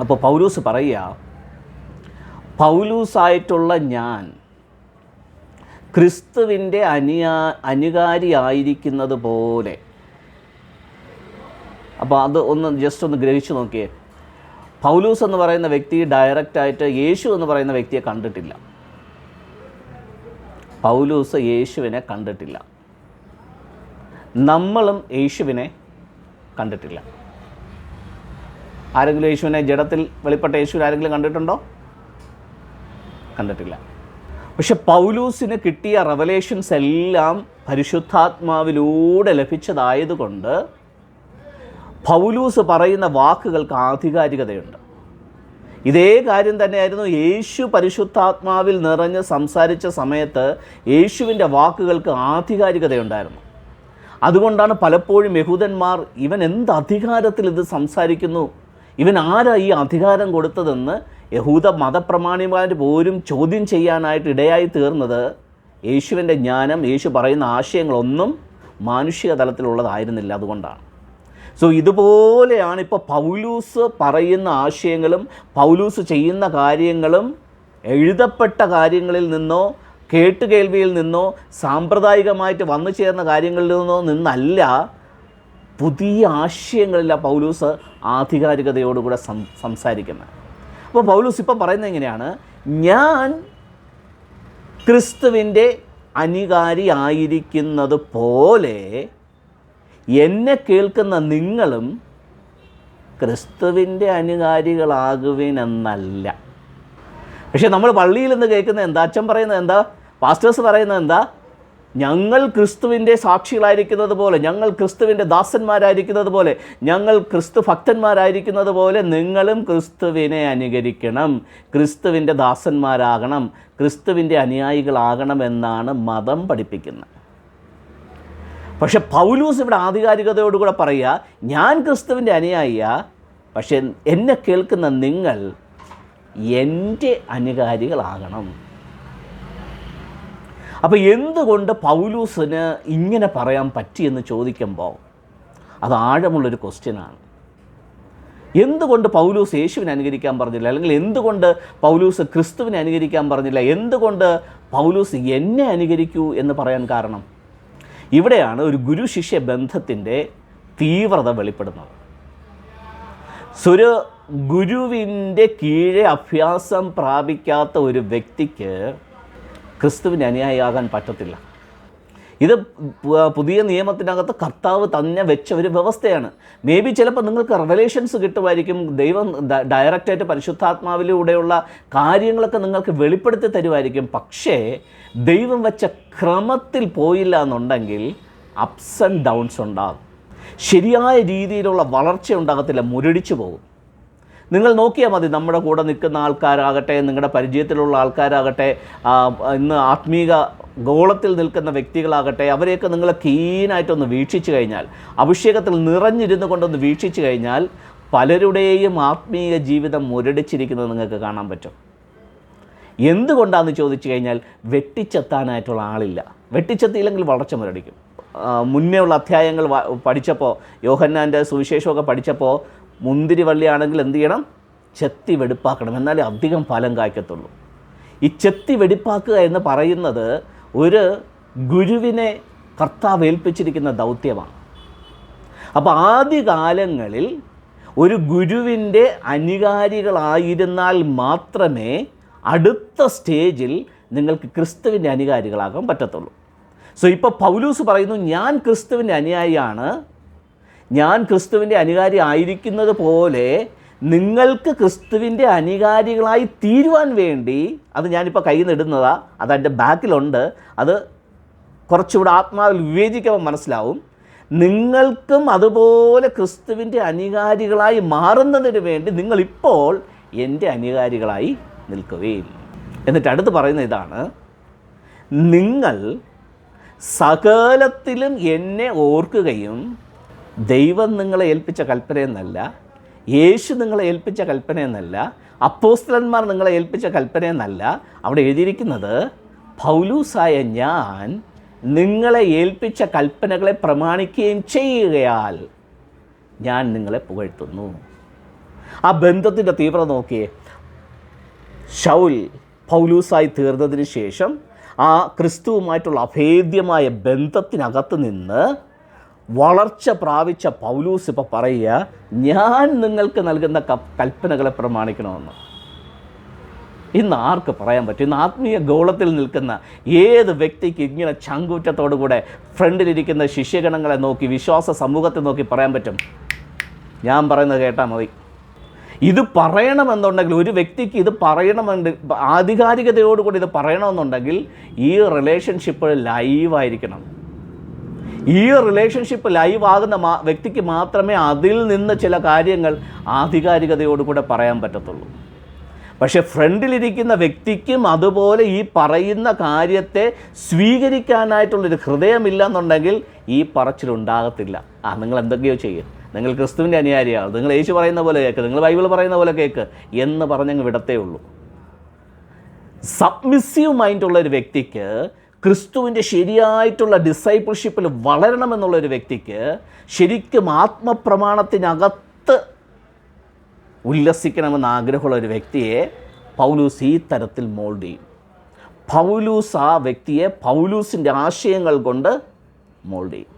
അപ്പോൾ പൗലൂസ് പറയുക പൗലൂസായിട്ടുള്ള ഞാൻ ക്രിസ്തുവിന്റെ അനുയാ അനുകാരിയായിരിക്കുന്നത് പോലെ. അപ്പോൾ അത് ഒന്ന് ജസ്റ്റ് ഒന്ന് ഗ്രഹിച്ചു നോക്കിയേ. പൗലൂസ് എന്ന് പറയുന്ന വ്യക്തി ഡയറക്റ്റായിട്ട് യേശു എന്ന് പറയുന്ന വ്യക്തിയെ കണ്ടിട്ടില്ല. പൗലൂസ് യേശുവിനെ കണ്ടിട്ടില്ല. നമ്മളും യേശുവിനെ കണ്ടിട്ടില്ല. ആരെങ്കിലും യേശുവിനെ ജഡത്തിൽ വെളിപ്പെട്ട യേശുവിനെ ആരെങ്കിലും കണ്ടിട്ടുണ്ടോ? കണ്ടിട്ടില്ല. പക്ഷെ പൗലൂസിന് കിട്ടിയ റവലേഷൻസ് എല്ലാം പരിശുദ്ധാത്മാവിലൂടെ ലഭിച്ചതായതുകൊണ്ട് പൗലൂസ് പറയുന്ന വാക്കുകൾക്ക് ആധികാരികതയുണ്ട്. ഇതേ കാര്യം തന്നെയായിരുന്നു യേശു പരിശുദ്ധാത്മാവിൽ നിറഞ്ഞ് സംസാരിച്ച സമയത്ത് യേശുവിന്റെ വാക്കുകൾക്ക് ആധികാരികതയുണ്ടായിരുന്നു. അതുകൊണ്ടാണ് പലപ്പോഴും യഹൂദന്മാർ ഇവൻ എന്ത് അധികാരത്തിൽ ഇത് സംസാരിക്കുന്നു? ഇവൻ ആരാ ഈ അധികാരം കൊടുത്തതെന്ന് യഹൂദ മതപ്രമാണിമാർ പോലും ചോദ്യം ചെയ്യാനായിട്ട് ഇടയായി തീർന്നത്? യേശുവിന്റെ ജ്ഞാനം യേശു പറയുന്ന ആശയങ്ങളൊന്നും മാനുഷിക തലത്തിലുള്ളതായിരുന്നില്ല അതുകൊണ്ടാണ്. സോ ഇതുപോലെയാണ് ഇപ്പോൾ പൗലൂസ് പറയുന്ന ആശയങ്ങളും പൗലൂസ് ചെയ്യുന്ന കാര്യങ്ങളും എഴുതപ്പെട്ട കാര്യങ്ങളിൽ നിന്നോ കേട്ടുകേൾവിയിൽ നിന്നോ സാമ്പ്രദായികമായിട്ട് വന്നു ചേർന്ന കാര്യങ്ങളിൽ നിന്നോ നിന്നല്ല പുതിയ ആശയങ്ങളില്ല പൗലൂസ് ആധികാരികതയോടുകൂടെ സം സംസാരിക്കുന്നത്. അപ്പോൾ പൗലൂസ് ഇപ്പോൾ പറയുന്നത് എങ്ങനെയാണ്? ഞാൻ ക്രിസ്തുവിന്റെ അനികാരി ആയിരിക്കുന്നത് പോലെ എന്നെ കേൾക്കുന്ന നിങ്ങളും ക്രിസ്തുവിന്റെ അനുകാരികളാകുവിനെന്നല്ല. പക്ഷേ നമ്മൾ പള്ളിയിൽ നിന്ന് കേൾക്കുന്നത് എന്താ? അച്ഛൻ പറയുന്നത് എന്താ? പാസ്റ്റേഴ്സ് പറയുന്നത് എന്താ? ഞങ്ങൾ ക്രിസ്തുവിന്റെ സാക്ഷികളായിരിക്കുന്നത് പോലെ ഞങ്ങൾ ക്രിസ്തുവിന്റെ ദാസന്മാരായിരിക്കുന്നത് പോലെ ഞങ്ങൾ ക്രിസ്തു ഭക്തന്മാരായിരിക്കുന്നത് പോലെ നിങ്ങളും ക്രിസ്തുവിനെ അനുകരിക്കണം. ക്രിസ്തുവിന്റെ ദാസന്മാരാകണം ക്രിസ്തുവിന്റെ അനുയായികളാകണം എന്നാണ് മതം പഠിപ്പിക്കുന്നത്. പക്ഷെ പൗലൂസ് ഇവിടെ ആധികാരികതയോടുകൂടെ പറയുക ഞാൻ ക്രിസ്തുവിന്റെ അനുയായിയ പക്ഷെ എന്നെ കേൾക്കുന്ന നിങ്ങൾ എന്റെ അനുകാരികളാകണം. അപ്പോൾ എന്തുകൊണ്ട് പൗലൂസിന് ഇങ്ങനെ പറയാൻ പറ്റിയെന്ന് ചോദിക്കുമ്പോൾ അത് ആഴമുള്ളൊരു ക്വസ്റ്റ്യനാണ് എന്തുകൊണ്ട് പൗലൂസ് യേശുവിനെ അനുകരിക്കാൻ പറഞ്ഞില്ല? അല്ലെങ്കിൽ എന്തുകൊണ്ട് പൗലൂസ് ക്രിസ്തുവിനെ അനുകരിക്കാൻ പറഞ്ഞില്ല? എന്തുകൊണ്ട് പൗലൂസ് എന്നെ അനുകരിക്കൂ എന്ന് പറയാൻ കാരണം? ഇവിടെയാണ് ഒരു ഗുരു ശിഷ്യ ബന്ധത്തിന്റെ തീവ്രത വെളിപ്പെടുന്നത്. സൊരു ഗുരുവിന്റെ കീഴെ അഭ്യാസം പ്രാപിക്കാത്ത ഒരു വ്യക്തിക്ക് ക്രിസ്തുവിന് അനുയായിയാകാൻ പറ്റത്തില്ല. ഇത് പുതിയ നിയമത്തിനകത്ത് കർത്താവ് തന്നെ വെച്ച ഒരു വ്യവസ്ഥയാണ്. മേ ബി ചിലപ്പോൾ നിങ്ങൾക്ക് റെവലേഷൻസ് കിട്ടുമായിരിക്കും ദൈവം ഡയറക്റ്റായിട്ട് പരിശുദ്ധാത്മാവിലൂടെയുള്ള കാര്യങ്ങളൊക്കെ നിങ്ങൾക്ക് വെളിപ്പെടുത്തി തരുമായിരിക്കും. പക്ഷേ ദൈവം വെച്ച ക്രമത്തിൽ പോയില്ല എന്നുണ്ടെങ്കിൽ അപ്സ് ആൻഡ് ഡൗൺസ് ഉണ്ടാകും. ശരിയായ രീതിയിലുള്ള വളർച്ച ഉണ്ടാകത്തില്ല മുരടിച്ചു പോകും. നിങ്ങൾ നോക്കിയാൽ മതി നമ്മുടെ കൂടെ നിൽക്കുന്ന ആൾക്കാരാകട്ടെ നിങ്ങളുടെ പരിചയത്തിലുള്ള ആൾക്കാരാകട്ടെ ഇന്ന് ആത്മീക ഗോളത്തിൽ നിൽക്കുന്ന വ്യക്തികളാകട്ടെ അവരെയൊക്കെ നിങ്ങൾ കീനായിട്ടൊന്ന് വീക്ഷിച്ചു കഴിഞ്ഞാൽ അഭിഷേകത്തിൽ നിറഞ്ഞിരുന്നു കൊണ്ടൊന്ന് വീക്ഷിച്ചു കഴിഞ്ഞാൽ പലരുടെയും ആത്മീയ ജീവിതം മുരടിച്ചിരിക്കുന്നത് നിങ്ങൾക്ക് കാണാൻ പറ്റും. എന്തുകൊണ്ടാണെന്ന് ചോദിച്ചു കഴിഞ്ഞാൽ വെട്ടിച്ചെത്താനായിട്ടുള്ള ആളില്ല. വെട്ടിച്ചെത്തിയില്ലെങ്കിൽ വളർച്ച മുരടിക്കും. മുന്നേ ഉള്ള അധ്യായങ്ങൾ പഠിച്ചപ്പോൾ യോഹന്നാന്റെ സുവിശേഷമൊക്കെ പഠിച്ചപ്പോൾ മുന്തിരി വള്ളിയാണെങ്കിൽ എന്ത് ചെയ്യണം? ചെത്തി വെടിപ്പാക്കണം. എന്നാലേ അധികം ഫലം കായ്ക്കത്തുള്ളൂ. ഈ ചെത്തി വെടിപ്പാക്കുക എന്ന് പറയുന്നത് ഒരു ഗുരുവിനെ കർത്താവ് ഏൽപ്പിച്ചിരിക്കുന്ന ദൗത്യമാണ്. അപ്പോൾ ആദ്യകാലങ്ങളിൽ ഒരു ഗുരുവിന്റെ അനുകാരികളായിരുന്നാൽ മാത്രമേ അടുത്ത സ്റ്റേജിൽ നിങ്ങൾക്ക് ക്രിസ്തുവിന്റെ അനുകാരികളാകാൻ പറ്റത്തുള്ളൂ. സോ ഇപ്പോൾ പൗലൂസ് പറയുന്നു ഞാൻ ക്രിസ്തുവിന്റെ അനുയായിയാണ് ഞാൻ ക്രിസ്തുവിന്റെ അനുകാരി ആയിരിക്കുന്നത് പോലെ നിങ്ങൾക്ക് ക്രിസ്തുവിന്റെ അനുകാരികളായി തീരുവാൻ വേണ്ടി അത് ഞാനിപ്പോൾ കയ്യിൽ നിന്ന് ഇടുന്നതാ അത് എന്റെ ബാക്കിലുണ്ട് അത് കുറച്ചുകൂടെ ആത്മാവിൽ വിവേചിക്കുമ്പോൾ മനസ്സിലാവും. നിങ്ങൾക്കും അതുപോലെ ക്രിസ്തുവിന്റെ അനുകാരികളായി മാറുന്നതിന് വേണ്ടി നിങ്ങളിപ്പോൾ എന്റെ അനുകാരികളായി നിൽക്കുകയും. എന്നിട്ട് അടുത്ത് പറയുന്ന ഇതാണ് നിങ്ങൾ സകലത്തിലും എന്നെ ഓർക്കുകയും ദൈവം നിങ്ങളെ ഏൽപ്പിച്ച കൽപ്പനയെന്നല്ല യേശു നിങ്ങളെ ഏൽപ്പിച്ച കൽപ്പനയെന്നല്ല അപ്പോസ്തലന്മാർ നിങ്ങളെ ഏൽപ്പിച്ച കൽപ്പനയെന്നല്ല അവിടെ എഴുതിയിരിക്കുന്നത് പൗലൂസായ ഞാൻ നിങ്ങളെ ഏൽപ്പിച്ച കൽപ്പനകളെ പ്രമാണിക്കുകയും ചെയ്യുകയാൽ ഞാൻ നിങ്ങളെ പുകഴ്ത്തുന്നു. ആ ബന്ധത്തിന്റെ തീവ്രത നോക്കിയേ. ഷൗൽ പൗലൂസായി തീർന്നതിന് ശേഷം ആ ക്രിസ്തുവുമായിട്ടുള്ള അഭേദ്യമായ ബന്ധത്തിനകത്ത് നിന്ന് വളർച്ച പ്രാപിച്ച പൗലൂസ് ഇപ്പോൾ പറയുക ഞാൻ നിങ്ങൾക്ക് നൽകുന്ന കൽപ്പനകളെ പ്രമാണിക്കണമെന്ന്. ഇന്ന് ആർക്ക് പറയാൻ പറ്റും? ഇന്ന് ആത്മീയ ഗോളത്തിൽ നിൽക്കുന്ന ഏത് വ്യക്തിക്ക് ഇങ്ങനെ ചങ്കൂറ്റത്തോടുകൂടെ ഫ്രണ്ടിലിരിക്കുന്ന ശിഷ്യഗണങ്ങളെ നോക്കി വിശ്വാസ സമൂഹത്തെ നോക്കി പറയാൻ പറ്റും? ഞാൻ പറയുന്നത് കേട്ടാൽ മതി. ഇത് പറയണമെന്നുണ്ടെങ്കിൽ ഒരു വ്യക്തിക്ക് ഇത് പറയണമെന്ന് ആധികാരികതയോടുകൂടി ഇത് പറയണമെന്നുണ്ടെങ്കിൽ ഈ റിലേഷൻഷിപ്പ് ലൈവായിരിക്കണം ഈ റിലേഷൻഷിപ്പ് ലൈവ് ആകുന്ന വ്യക്തിക്ക് മാത്രമേ അതിൽ നിന്ന് ചില കാര്യങ്ങൾ ആധികാരികതയോടുകൂടെ പറയാൻ പറ്റത്തുള്ളൂ. പക്ഷെ ഫ്രണ്ടിലിരിക്കുന്ന വ്യക്തിക്കും അതുപോലെ ഈ പറയുന്ന കാര്യത്തെ സ്വീകരിക്കാനായിട്ടുള്ളൊരു ഹൃദയമില്ല എന്നുണ്ടെങ്കിൽ ഈ പറച്ചിലുണ്ടാകത്തില്ല. ആ നിങ്ങൾ എന്തൊക്കെയോ ചെയ്യും. നിങ്ങൾ ക്രിസ്തുവിന്റെ അനുയാരിയാണ് നിങ്ങൾ യേശു പറയുന്ന പോലെ കേൾക്ക് നിങ്ങൾ ബൈബിൾ പറയുന്ന പോലെ കേൾക്ക് എന്ന് പറഞ്ഞങ്ങ് വിടത്തേ ഉള്ളൂ സബ്മിസീവ് മൈൻഡുള്ള ഒരു വ്യക്തിക്ക് ക്രിസ്തുവിന്റെ ശരിയായിട്ടുള്ള ഡിസൈപ്പിൾഷിപ്പിൽ വളരണമെന്നുള്ള ഒരു വ്യക്തിക്ക് ശരിക്കും ആത്മപ്രമാണത്തിനകത്ത് ഉല്ലസിക്കണമെന്ന് ആഗ്രഹമുള്ള ഒരു വ്യക്തിയെ പൗലൂസ് ഈ തരത്തിൽ മോൾഡ് ചെയ്യും. പൗലൂസ് ആ വ്യക്തിയെ പൗലൂസിന്റെ ആശയങ്ങൾ കൊണ്ട് മോൾഡ് ചെയ്യും.